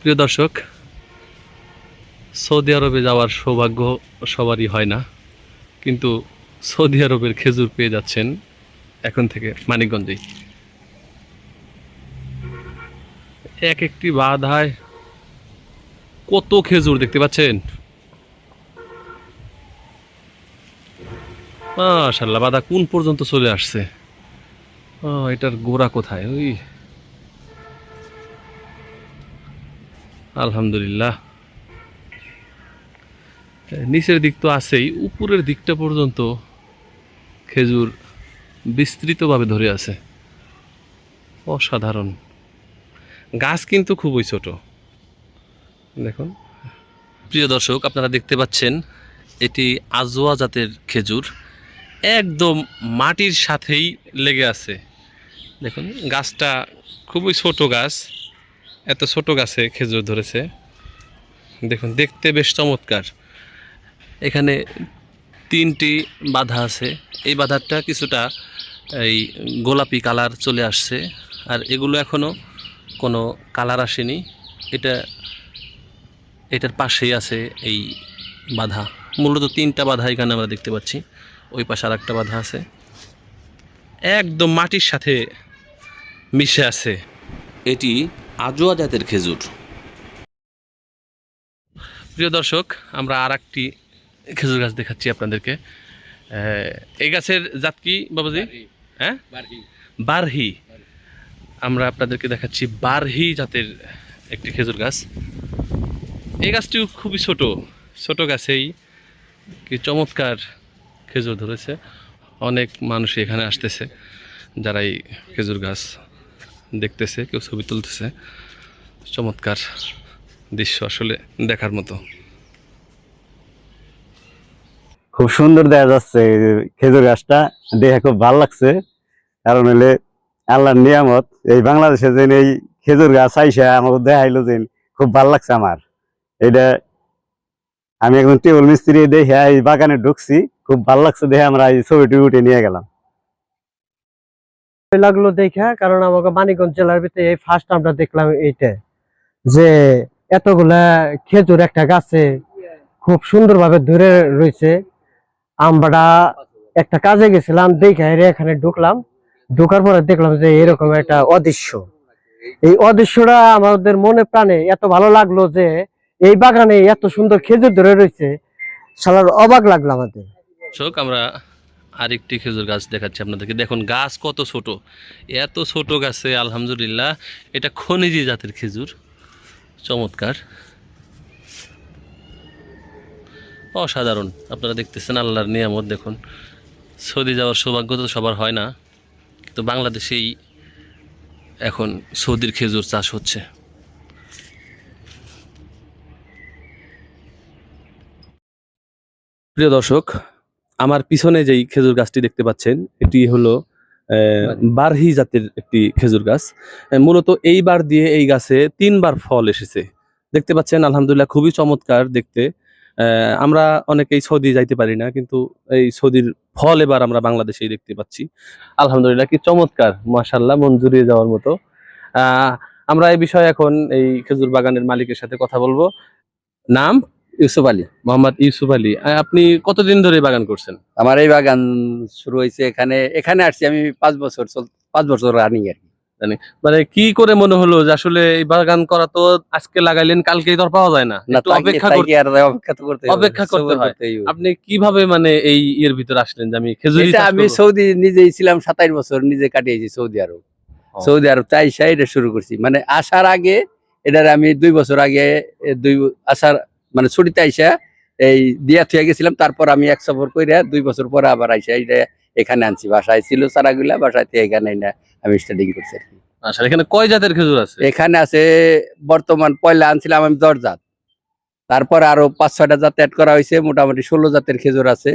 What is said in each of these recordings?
প্রিয় দর্শক, সৌদি আরবে যাওয়ার সৌভাগ্য সবারই হয় না, কিন্তু সৌদি আরবের খেজুর পেয়ে যাচ্ছেন এখন থেকে মানিকগঞ্জেই। এক একটি বাধায় কত খেজুর দেখতে পাচ্ছেন? মাশাল্লাহ বাধা কোন পর্যন্ত চলে আসছে? এটার গোড়া কোথায়? ওই আলহামদুলিল্লাহ। নিচের দিক তো আছেই, উপরের দিকটা পর্যন্ত খেজুর বিস্তৃতভাবে ধরে আছে। অসাধারণ। গাছ কিন্তু খুবই ছোট। দেখুন। প্রিয় দর্শক, আপনারা দেখতে পাচ্ছেন, এটি আজোয়া জাতের খেজুর। একদম মাটির সাথেই লেগে আছে। দেখুন, গাছটা খুবই ছোট গাছ। এত ছোট গাছে খেজুর ধরেছে। দেখুন, দেখতে বেশ চমৎকার। এখানে তিনটি বাধা আছে। এই বাধারটা কিছুটা এই গোলাপি কালার চলে আসছে, আর এগুলো এখনও কোনো কালার আসেনি। এটা, এটার পাশেই আছে এই বাধা। মূলত তিনটা বাধা এখানে আমরা দেখতে পাচ্ছি। ওই পাশে আর একটা বাধা আছে। একদম মাটির সাথে মিশে আছে। এটি আজোয়া জাতের খেজুর। প্রিয় দর্শক আমরা আর একটি খেজুর গাছ দেখাচ্ছি আপনাদেরকে। এই গাছের জাত কি বাবাজি? হ্যাঁ? বারহি। আমরা আপনাদেরকে দেখাচ্ছি বারহি জাতের একটি খেজুর গাছ। এই গাছটিও খুবই ছোট। ছোট গাছেই কি চমৎকার খেজুর ধরেছে। অনেক মানুষ এখানে আসতেছে যারা এই খেজুর গাছ দেখতেছে, কেউ ছবি তুলতেছে। চমৎকার দৃশ্য আসলে দেখার মতো। খুব সুন্দর দেখা যাচ্ছে খেজুর গাছটা। দেখে খুব ভালো লাগছে। কারণ হলে আল্লাহর নিয়ামত, এই বাংলাদেশে যে এই খেজুর গাছ আইসা আমাকে দেখাইলো যে খুব ভালো লাগছে আমার। এটা আমি একজন টেবল মিস্ত্রি দেখে এই বাগানে ঢুকছি। খুব ভালো লাগছে দেখে আমরা এই ছবিটি উঠে নিয়ে গেলাম। লাগল দেখা, কারণ আমাকে মানিকগঞ্জ জেলার ভিতরে এই ফার্স্ট আমরা দেখলাম এইটা, যে এতগুলা খেজুর একটা গাছে খুব সুন্দরভাবে ধরে রয়েছে। আমরা একটা কাজে গেছিলাম, দেখে এখানে ঢুকলাম। ঢোকার পরে দেখলাম যে এরকম একটা অদৃশ্য। এই অদৃশ্যটা আমাদের মনে প্রাণে এত ভালো লাগল যে এই বাগানে এত সুন্দর খেজুর ধরে রয়েছে সালার অবাক লাগল আমাদের। আমরা আরেকটি খেজুর গাছ দেখাচ্ছি আপনাদেরকে। দেখুন, গাছ কত ছোট। এত ছোট গাছে, আলহামদুলিল্লাহ, এটা খনিজি জাতের খেজুর। চমৎকার। অসাধারণ। আপনারা দেখতেছেন আল্লাহর নিয়ামত, দেখুন। সৌদি যাওয়ার সৌভাগ্য তো সবার হয় না, কিন্তু বাংলাদেশেই এখন সৌদির খেজুর চাষ হচ্ছে। প্রিয় দর্শক আমার পিছনে যেই খেজুর গাছটি দেখতে পাচ্ছেন এটি হলো বারহি জাতের একটি খেজুর গাছ। মূলত এইবার দিয়ে এই গাছে তিনবার ফল এসেছে। দেখতে পাচ্ছেন আলহামদুলিল্লাহ খুবই চমৎকার দেখতে। আহ, আমরা অনেকেই সৌদি যাইতে পারি না কিন্তু এই সৌদির ফল এবার আমরা বাংলাদেশেই দেখতে পাচ্ছি। আলহামদুলিল্লাহ কি চমৎকার মাশাল্লাহ মন জুড়িয়ে যাওয়ার মতো। আহ, আমরা এই বিষয়ে এখন এই খেজুর বাগানের মালিকের সাথে কথা বলব। নাম ইউসুফ আলী। মোহাম্মদ ইউসুফ আলী। আপনি কতদিন ধরে বাগান করছেন? আমার এই বাগান শুরু হয়েছে এখানে এখানে আসছি আমি পাঁচ বছর পাঁচ বছর রানিং আর কি। মানে কি করে মনে হলো যে আসলে এই বাগান করা তো আজকে লাগাইলেন কালকেই তো পাওয়া যায় না? অপেক্ষা করতে অপেক্ষা হয়। আপনি কীভাবে মানে এই ইয়ের ভিতরে আসলেন যে আমি খেজুরি আমি সৌদি নিজেই ছিলাম সাতাইশ বছর নিজে কাটিয়েছি সৌদি আরব। সৌদি আরব তাই শুরু করছি। মানে আসার আগে এটার আমি দুই বছর আগে দুই আসার মানে ছুটিতে আইসা এই দিয়া থুয়ে গেছিলাম তারপর আমি এক সফর করে দুই বছর পরে আবার আইসা এটা এখানে আনছি। বাসায় ছিল চারাগুলা বাসায় এখানে আমি স্টার্টিং করছি আর কি। আচ্ছা এখানে কয় জাতের খেজুর আছে? এখানে আছে বর্তমান পয়লা আনছিলাম আমি দশ জাত। তারপর আরও পাঁচ ছয়টা জাত অ্যাড করা হয়েছে মোটামুটি ষোলো জাতের খেজুর আছে।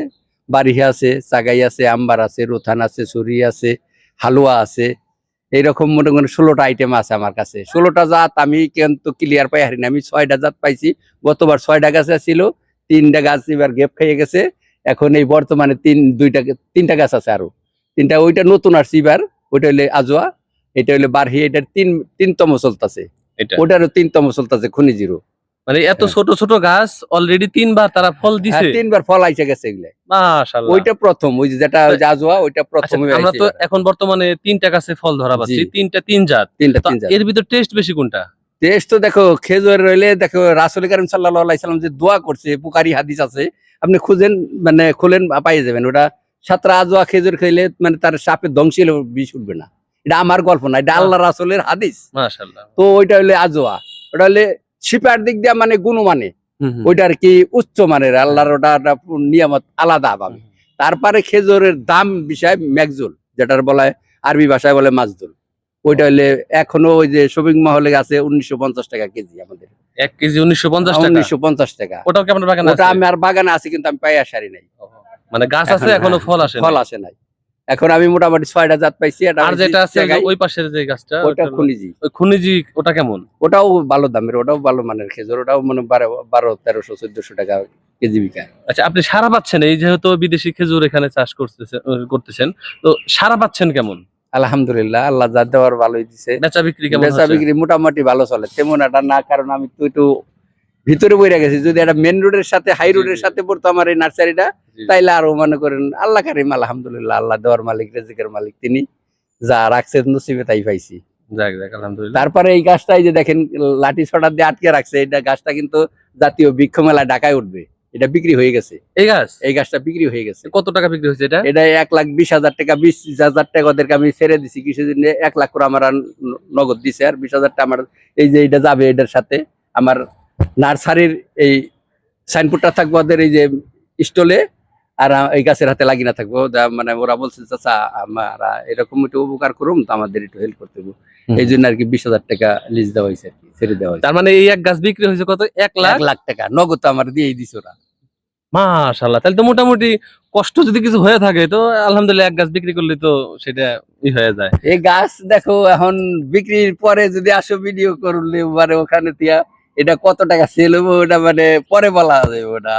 বারিহা আছে চাগাই আছে আম্বার আছে রোথান আছে সুরি আছে হালুয়া আছে। এইরকম মনে করেন ষোলোটা আইটেম আছে আমার কাছে। ষোলোটা জাত আমি কিন্তু ক্লিয়ার পাই হারিনি আমি ছয়টা জাত পাইছি। গতবার ছয়টা গাছ ছিল তিনটা গাছ এবার গেপ খাইয়ে গেছে। এখন এই বর্তমানে তিন দুইটা তিনটা গাছ আছে আরও। তিনটা ওইটা নতুন আসছে এবার ওইটা হইলে আজোয়া এটা হইলে বারহি এটার তিন তিনতম চলতেছে। ওটারও তিনতম চলতেছে খনি জিরো মানে এত হ্যাঁ। ছোট ছোট গাছ অলরেডি তিনবার তারা ফল দিছে। হ্যাঁ, তিনবার ফল আইসে গেছে এগুলা। মাশাআল্লাহ। ওইটা প্রথম ওই যেটা ওই যে আজোয়া ওইটা আচ্ছা, প্রথম আমরা তো এখন বর্তমানে তিনটা গাছে ফল ধরা পাচ্ছি তিনটা তিন জাত। তিনটা তিন জাত। এর ভিতর টেস্ট বেশি কোনটা? টেস্ট তো দেখো খেজুর রইলে দেখো রাসুল করিম সাল্লাহ আলাইসাল্লাম যে দোয়া করছে পুকারি হাদিস আছে আপনি খুঁজেন মানে খুলেন পাই যাবেন। ওটা সাতরা আজোয়া খেজুর খাইলে মানে তার সাপে ধ্বংসিল বিষ উঠবে না। এটা আমার গল্প না এটা আল্লাহ রাসুলের হাদিস। মাশাআল্লাহ। তো ওইটা হইলে আজোয়া ওটা হলে শিপার দিক দিয়ে মানে গুণমানে হুম, হুম। ওইটা আর কি উচ্চ মানের আল্লাহর ওটা নিয়ামত আলাদা পাবে তারপরে খেজুরের দাম বিষয় ম্যাকজুল যেটার বলা আরবি ভাষায় বলে মাজদুল। ওইটা হলে এখনও ওই যে শপিং মহলে আছে উনিশশো পঞ্চাশ টাকা কেজি আমাদের। এক কেজি উনিশশো পঞ্চাশ টাকা? উনিশশো পঞ্চাশ টাকা। ওটাও কি আপনার বাগানে ওটা? আমি আর বাগানে আছে কিন্তু আমি পাই আসারি নাই। মানে গাছ আছে এখনও ফল আসে ফল আসে নাই। এখন আমি মোটামুটি ছয়টা জাত পাইছি আর যেটা আছে ওই পাশের যে গাছটা ওটা খুনিজি। ওই খুনিজি ওটা কেমন? ওটাও ভালো দামের ওটাও ভালো মানের খেজুর ওটাও মানে বারো তেরোশো চোদ্দশো টাকা কেজি বিকা। আচ্ছা আপনি সারা পাচ্ছেন এই যেহেতু বিদেশি খেজুর এখানে চাষ করতেছেন করতেছেন তো সারা পাচ্ছেন কেমন? আলহামদুলিল্লাহ আল্লাহ যা দেওয়ার ভালোই দিছে। বেচা বিক্রি কেমন বেচা বিক্রি মোটামুটি ভালো চলে তেমন একটা না কারণ আমি তো একটু ভিতরে বইরা গেছি। যদি একটা মেন রোডের সাথে হাই রোডের সাথে পড়তো আমার এই নার্সারিটা। তাইলে আরও মনে করেন আল্লাহ কারিম আলহামদুলিল্লাহ আল্লাহ দেওয়ার মালিক রেজিকের মালিক তিনি যা রাখছেন নসিবে তাই পাইছি। তারপরে এই গাছটা এই যে দেখেন লাঠি ছড়া দিয়ে আটকে রাখছে এটা গাছটা কিন্তু জাতীয় বৃক্ষ মেলা ঢাকায় উঠবে। এটা বিক্রি হয়ে গেছে। এই গাছ? এই গাছটা বিক্রি হয়ে গেছে। কত টাকা বিক্রি হয়েছে এটা? এটা এক লাখ বিশ হাজার টাকা বিশ হাজার টাকা ওদেরকে আমি ছেড়ে দিছি কিছুদিন এক লাখ করে আমার নগদ দিছে আর বিশ হাজার টাকা আমার এই যে এটা যাবে এটার সাথে আমার নার্সারির এই সাইনবোর্ডটা থাকব ওদের এই যে স্টলে আর এই গাছের হাতে লাগি না থাকব। মানে ওরা বলছে চাচা আমরা এরকম একটু উপকার করুম তো আমাদের একটু হেল্প করতে হবে এই জন্য আর কি বিশ হাজার টাকা লিজ দেওয়া হয়েছে আর কি ছেড়ে দেওয়া হয়েছে তার মানে এই এক গাছ বিক্রি হয়েছে কত? এক লাখ? লাখ টাকা। নগদ আমার দিয়েই দিছে ওরা। মাশাল্লাহ তাহলে তো মোটামুটি কষ্ট যদি কিছু হয়ে থাকে তো আলহামদুলিল্লাহ এক গাছ বিক্রি করলে তো সেটা ই হয়ে যায়। এই গাছ দেখো এখন বিক্রির পরে যদি আসো ভিডিও করলে মানে ওখানে তিয়া এটা কত টাকা সেল হব ওটা মানে পরে বলা যাবে ওটা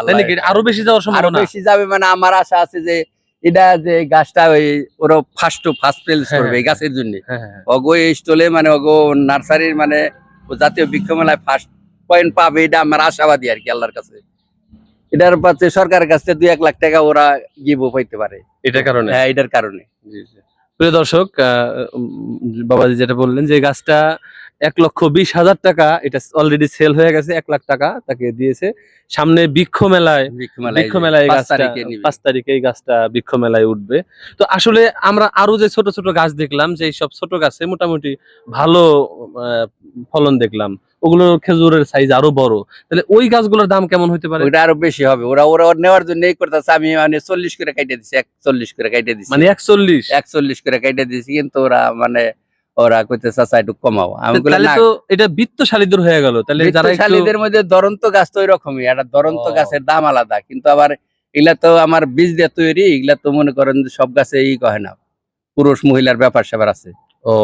আরও বেশি যাওয়ার আরও বেশি যাবে মানে আমার আশা আছে যে এটা যে গাছটা ওই ওরা ফার্স্ট ফার্স্ট প্লেস করবে এই হ্যাঁ, গাছের জন্য। হ্যাঁ হ্যাঁ অগো এই স্টলে মানে অগো নার্সারির মানে জাতীয় বৃক্ষ মেলায় ফার্স্ট পয়েন্ট পাবে এটা আমার আশাবাদী আর কি আল্লাহর কাছে। এটার পাচ্ছে সরকারের কাছে দুই এক লাখ টাকা ওরা গিভ পাইতে পারে। এটার কারণে? হ্যাঁ এটার কারণে। প্রিয় দর্শক বাবাজি যেটা বললেন যে গাছটা এক লক্ষ বিশ হাজার টাকা। এটা অলরেডি সেল হয়ে গেছে এক লাখ টাকা তাকে দিয়েছে। সামনে বৃক্ষ মেলায় বৃক্ষ মেলায় পাঁচ গাছটা তারিখে পাঁচ তারিখে এই গাছটা বৃক্ষ মেলায় উঠবে। তো আসলে আমরা আরও যে ছোট ছোট গাছ দেখলাম যে সব ছোট গাছে মোটামুটি ভালো ফলন দেখলাম। ওগুলো খেজুরের সাইজ আরও বড়। তাহলে ওই গাছগুলোর দাম কেমন হতে পারে? ওটা আরও বেশি হবে। ওরা ওরা নেওয়ার জন্য এই করতেছে। আমি মানে চল্লিশ করে কাইটে দিছি একচল্লিশ করে কাইটে দিছি। মানে একচল্লিশ? একচল্লিশ করে কাইটে দিছি কিন্তু ওরা মানে ওরা কইতে চাচা একটু কমাও। আমি তাহলে তো এটা বৃত্তশালীদের হয়ে গেল। তাহলে বৃত্তশালীদের মধ্যে দরন্ত গাছ তো ওইরকমই একটা দরন্ত গাছের দাম আলাদা। কিন্তু আবার এগুলা তো আমার বীজ দিয়ে তৈরি এগুলা তো মনে করেন যে সব গাছে ই কহে না। পুরুষ মহিলার ব্যাপার স্যাপার আছে। ও।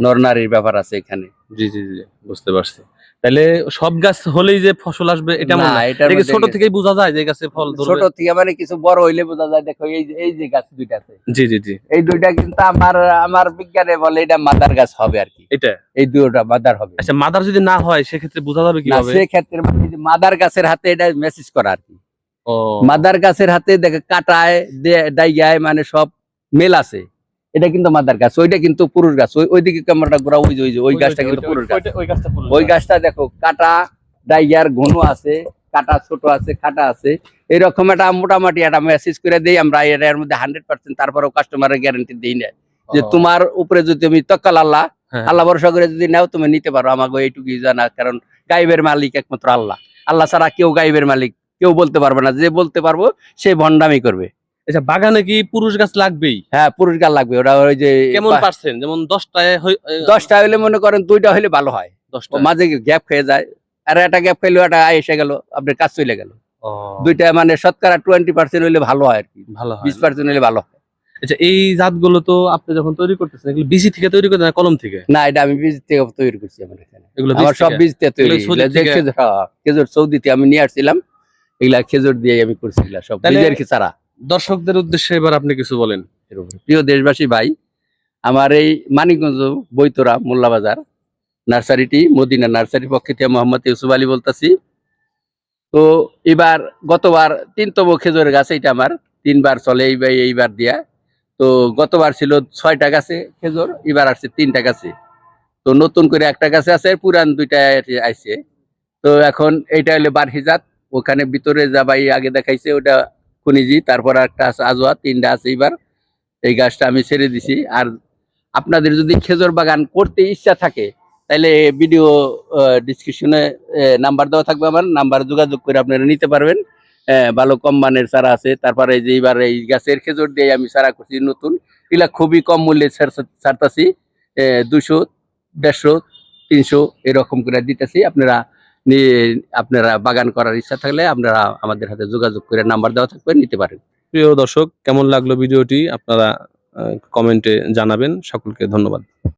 নর নারীর ব্যাপার আছে এখানে। জি জি জি বুঝতে পারছি। তাহলে সব গাছ হলেই যে ফসল আসবে এটা না, এটা ছোট থেকেই বোঝা যায় যে গাছে ফল ছোট থেকে মানে কিছু বড় হইলে বোঝা যায় দেখো এই যে এই যে গাছ দুইটা আছে। জি জি জি। এই দুইটা কিন্তু আমার আমার বিজ্ঞানে বলে এটা মাদার গাছ হবে আর কি। এটা? এই দুইটা মাদার হবে। আচ্ছা মাদার যদি না হয় সেক্ষেত্রে বোঝা যাবে না কীভাবে? সেক্ষেত্রে মানে যে মাদার গাছের হাতে এটা মেসেজ করা আর কি। ও। মাদার গাছের হাতে দেখে কাটায় ডাইগায় মানে সব মেল আছে। এটা কিন্তু মাদার গাছ ওইটা কিন্তু পুরুষ গাছ ওই ওইদিকে ক্যামেরাটা ঘোরা ওই যে ওই যে ওই গাছটা কিন্তু পুরুষ গাছ। ওই গাছটা পুরুষ ওই গাছ। গাছটা দেখো কাটা ডাইগার ঘন আছে কাটা ছোট আছে খাটা আছে। এরকম একটা মোটামুটি একটা মেসেজ করে দেই আমরা এর এর মধ্যে হান্ড্রেড পার্সেন্ট তারপরেও কাস্টমারের গ্যারান্টি দিই না। যে তোমার উপরে যদি তুমি তক্কাল আল্লাহ হ্যাঁ। আল্লাহ ভরসা করে যদি নাও তুমি নিতে পারো। আমাকে এইটুকুই জানা কারণ গাইবের মালিক একমাত্র আল্লাহ। আল্লাহ ছাড়া কেউ গাইবের মালিক কেউ বলতে পারবে না। যে বলতে পারব সে ভণ্ডামি করবে। আচ্ছা বাগানে কি পুরুষ গাছ লাগবেই? হ্যাঁ পুরস্কার লাগবে। ওরা ওই যে কেমন পার্সেন্ট যেমন দশটায় দশটা হইলে মনে করেন দুইটা হইলে ভালো হয়। দশটা। মাঝে গ্যাপ খেয়ে যায়। আর একটা গ্যাপ একটা এসে গেল আপনার কাজ চলে গেল। দুইটা মানে শতকরা টোয়েন্টি পার্সেন্ট হইলে ভালো হয় আর কি। ভালো হয়। বিশ পার্সেন্ট হইলে ভালো হয়। আচ্ছা এই জাতগুলো তো আপনি যখন তৈরি করতেছেন এগুলো থেকে তৈরি করতেন না কলম থেকে? না এটা আমি বীজ থেকে তৈরি করছি আমার এখানে। এগুলো আমার সব? বীজ থেকে তৈরি। এগুলো সৌদি এগুলা যে থেকে? খেজুর হ্যাঁ, সৌদিতে আমি নিয়ে আসছিলাম। এগুলা খেজুর দিয়ে আমি করছি সব। বীজের চারা দর্শকদের উদ্দেশ্যে এবার আপনি কিছু বলেন। প্রিয় দেশবাসী ভাই, আমার এই মানিকগঞ্জ বৈতরা মোল্লাবাজার নার্সারিটি, মদিনা নার্সারির পক্ষে থেকে মোহাম্মদ ইউসুফ আলী বলতাছি। তো এবার গতবার তিনতম খেজুরের গাছ এইটা আমার, তিনবার চলে এইবার এইবার দিয়া। তো গতবার ছিল ছয়টা গাছে খেজুর, এবার আসছে তিনটা গাছে। তো নতুন করে একটা গাছে আছে, পুরান দুইটা আইছে। তো এখন এইটা হলো বারহিজাত, ওখানে ভিতরে যাবাই আগে দেখাইছে, ওটা খুনিজি তারপর একটা আছে আজোয়া তিনটা আছে এইবার। এই গাছটা আমি ছেড়ে দিছি। আর আপনাদের যদি খেজুর বাগান করতে ইচ্ছা থাকে তাহলে ভিডিও ডিসক্রিপশনে নাম্বার দেওয়া থাকবে আমার। নাম্বার যোগাযোগ করে আপনারা নিতে পারবেন। ভালো কম মানের চারা আছে। তারপরে যে এইবার এই গাছের খেজুর দিয়ে আমি চারা করছি নতুন। এগুলা খুবই কম মূল্যে ছাড়তাছি। দুশো দেড়শো, তিনশো, এরকম করে দিতেছি। আপনারা আপনারা বাগান করার ইচ্ছা থাকলে আপনারা আমাদের হাতে যোগাযোগ করে নাম্বার দেওয়া থাকবে, নিতে পারেন। প্রিয় দর্শক, কেমন লাগল ভিডিওটি আপনারা কমেন্টে জানাবেন। সকলকে ধন্যবাদ।